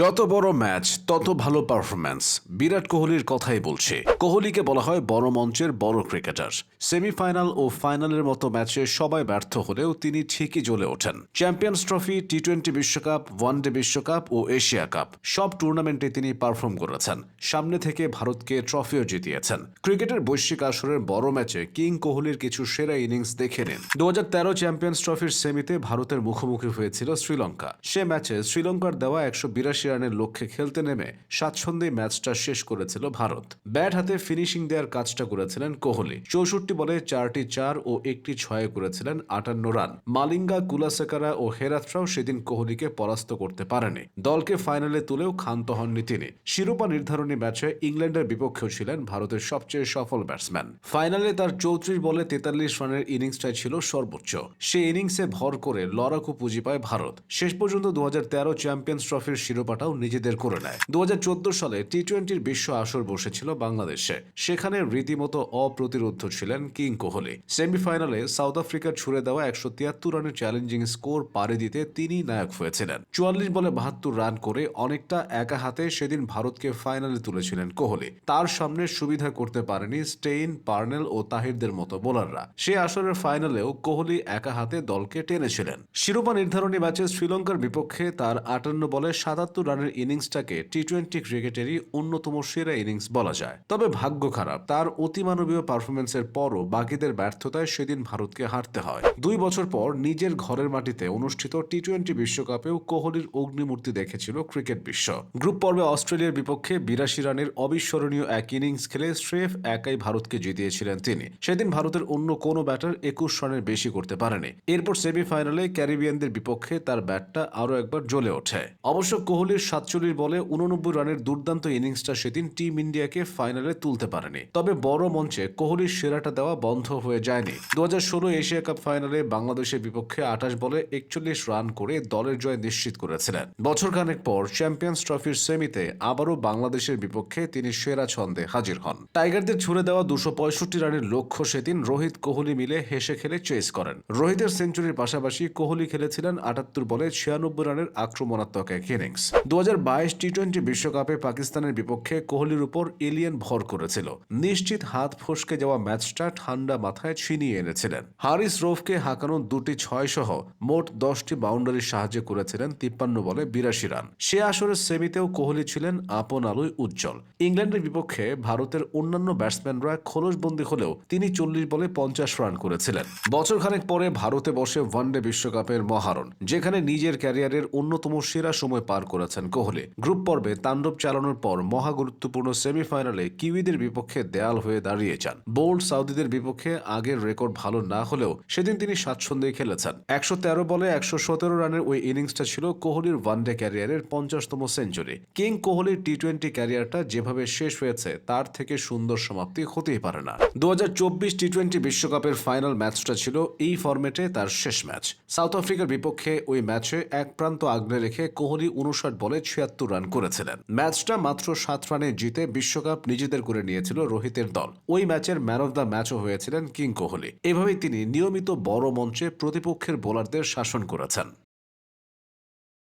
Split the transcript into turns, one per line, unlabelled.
যত বড় ম্যাচ, তত ভালো পারফরম্যান্স বিরাট কোহলির কথাই বলছে। কোহলিকে বলা হয় বড় মঞ্চের বড় ক্রিকেটার। সেমিফাইনাল ও ফাইনালের মতো ম্যাচে সবাই ব্যর্থ হলেও তিনি ঠিকই জ্বলে ওঠেন। চ্যাম্পিয়ন্স ট্রফি টি টোয়েন্টি বিশ্বকাপ ওয়ানডে বিশ্বকাপ ও এশিয়া কাপ সব টুর্নামেন্টে তিনি পারফর্ম করেছেন। সামনে থেকে ভারতকে ট্রফিও জিতিয়েছেন। ক্রিকেটের বৈশ্বিক আসরের বড় ম্যাচে কিং কোহলির কিছু সেরা ইনিংস দেখে নিন। দু হাজার তেরো চ্যাম্পিয়ন্স ট্রফির সেমিতে ভারতের মুখোমুখি হয়েছিল শ্রীলঙ্কা। সে ম্যাচে শ্রীলঙ্কার দেওয়া একশো বিরাশি রানের লক্ষ্যে খেলতে নেমে স্বাচ্ছন্দ্যে ম্যাচটা শেষ করেছিল ভারত। ব্যাট হাতে ফিনিশিং দেওয়ার কাজটা করেছিলেন কোহলি। চৌষট্টি বলে চারটি চার ও একটি ছয়ে করেছিলেন আটান্ন রান। মালিঙ্গা, কুলাসেকারা ও হেরাথরাও সেদিন কোহলিকে পরাস্ত করতে পারেনি। দলকে ফাইনালে তুলেও ক্ষান্ত হননি তিনি। শিরোপা নির্ধারণী ম্যাচে ইংল্যান্ডের বিপক্ষেও ছিলেন ভারতের সবচেয়ে সফল ব্যাটসম্যান। ফাইনালে তার চৌত্রিশ বলে তেতাল্লিশ রানের ইনিংসটাই ছিল সর্বোচ্চ। সে ইনিংসে ভর করে লড়াকু পুঁজি পায় ভারত। শেষ পর্যন্ত দু হাজার তেরো চ্যাম্পিয়ন্স ট্রফির শিরোপাটাও নিজেদের করে নেয়। দু হাজার চোদ্দ সালে টি টোয়েন্টির বিশ্ব আসর বসেছিল বাংলাদেশে। সেখানে রীতিমতো অপ্রতিরোধ ছিলেন কিং কোহলি। সেমিফাইনালে সাউথ আফ্রিকার ছুড়ে দেওয়া একশো তিয়াত্তর রানের চ্যালেঞ্জিং স্কোর পাড়ি দিতে তিনি নায়ক হয়েছিলেন। চুয়াল্লিশ বলে বাহাত্তর রান করে অনেকটা একা হাতে সেদিন ভারতকে ফাইনালে তুলেছিলেন কোহলি। তার সামনে সুবিধা করতে পারেনি স্টেইন, পার্নেল ও তাহিরদের মতো বোলাররা। সে আসরের ফাইনালেও কোহলি একা হাতে দলকে টেনেছিলেন। শিরোপা নির্ধারণী ম্যাচে শ্রীলঙ্কার বিপক্ষে তার আটান্ন বলে সাতাত্তর রানের ইনিংসটাকে টি টোয়েন্টি ক্রিকেটেরই অন্যতম সেরা ইনিংস বলা যায়। তবে ভাগ্য খারাপ, তার অতিমানবীয় পারফরমেন্সের পরও বাকিদের ব্যর্থতায় সেদিন ভারতকে হারতে হয়। দুই বছর পর নিজের ঘরের মাটিতে অনুষ্ঠিত টি টোয়েন্টি বিশ্বকাপেও কোহলির অগ্নিমূর্তি দেখেছিল ক্রিকেট বিশ্ব। গ্রুপ পর্বে অস্ট্রেলিয়ার বিপক্ষে বিরাশি রানের অবিস্মরণীয় এক ইনিংস খেলে স্রেফ একাই ভারতকে জিতিয়েছিলেন তিনি। সেদিন ভারতের অন্য কোনো ব্যাটার একুশ রানের বেশি করতে পারেনি। এরপর সেমিফাইনালে ক্যারিবিয়ানদের বিপক্ষে তার ব্যাটটা আরও একবার জ্বলে ওঠে। অবশ্য কোহলির সাতচল্লিশ বলে উননব্বই রানের দুর্দান্ত ইনিংসটা সেদিন টিম ইন্ডিয়াকে ফাইনালে তুলতে পারেনি। তবে বড় মঞ্চে কোহলির সেরাটা দেওয়া বন্ধ হয়ে যায়নি। দু হাজার ষোলো এশিয়া কাপ ফাইনালে বাংলাদেশের বিপক্ষে আঠাশ বলে একচল্লিশ রান করে দলের জয় নিশ্চিত করেছিলেন। বছরখানেক পর চ্যাম্পিয়ন্স ট্রফির সেমিতে আবারও বাংলাদেশের বিপক্ষে তিনি সেরা ছন্দে হাজির হন। টাইগারদের ছুড়ে দেওয়া দুশো রানের লক্ষ্য সেদিন রোহিত কোহলি মিলে হেসে খেলে চেস করেন। রোহিতের সেঞ্চুরির পাশাপাশি কোহলি খেলেছিলেন আটাত্তর বলে ছিয়ানব্বই রানের আক্রমণাত্মক এক ইনিংস। দু হাজার বাইশ টি টোয়েন্টি বিশ্বকাপে পাকিস্তানের বিপক্ষে কোহলির উপর এলিয়েন ভর করেছিল। নিশ্চিত হাত ফসকে যাওয়া ম্যাচটা ঠান্ডা মাথায় ছিনিয়ে এনেছিলেন। হারিস রোফকে হাঁকানো দুটি ছয় সহ মোট দশটি বাউন্ডারির সাহায্য করেছিলেন তিপ্পান্ন বলে বিরাশি রান। সে আসরের সেমিতেও কোহলি ছিলেন আপন আলোয় উজ্জ্বল। ইংল্যান্ডের বিপক্ষে ভারতের অন্যান্য ব্যাটসম্যানরা খোলসবন্দি হলেও তিনি চল্লিশ বলে পঞ্চাশ রান করেছিলেন। বছরখানেক পরে ভারতে বসে ওয়ানডে বিশ্বকাপের মহারণ, যেখানে নিজের ক্যারিয়ারের অন্যতম সেরা সময় পার করেছেন কোহলি। গ্রুপ পর্বে তাণ্ডব চালানোর পর মহা গুরুত্বপূর্ণ সেমিফাইনালে কিউইদের বিপক্ষে দেয়াল হয়ে দাঁড়িয়ে যান বোল্ড সাউদিদের বিপক্ষে আগের রেকর্ড ভালো না হলেও সেদিন তিনি স্বাচ্ছন্দ্যে খেলেছেন। একশো তেরো বলে একশো সতেরো রানের ওই ইনিংসটা ছিল কোহলির ওয়ানডে ক্যারিয়ারের পঞ্চাশতম সেঞ্চুরি। কিং কোহলির টি টোয়েন্টি ক্যারিয়ারটা যেভাবে শেষ হয়েছে, তার থেকে সুন্দর সমাপ্তি হতেই পারে না। দু টি টোয়েন্টি বিশ্বকাপের ফাইনাল ম্যাচটা ছিল এই ফরম্যাটে তার শেষ ম্যাচ। সাউথ আফ্রিকার বিপক্ষে ওই ম্যাচে এক প্রান্ত আগলে রেখে কোহলি উনষাট বলে ছিয়াত্তর রান করেছিলেন। ম্যাচটা মাত্র সাত রানে জিতে বিশ্বকাপ নিজেদের করে নিয়েছিল রোহিতের দল। ওই ম্যাচের ম্যান অব দ্য ম্যাচও হয়েছিলেন কিং কোহলি। এভাবেই তিনি নিয়মিত বড় মঞ্চে প্রতিপক্ষের বোলারদের শাসন করেছেন।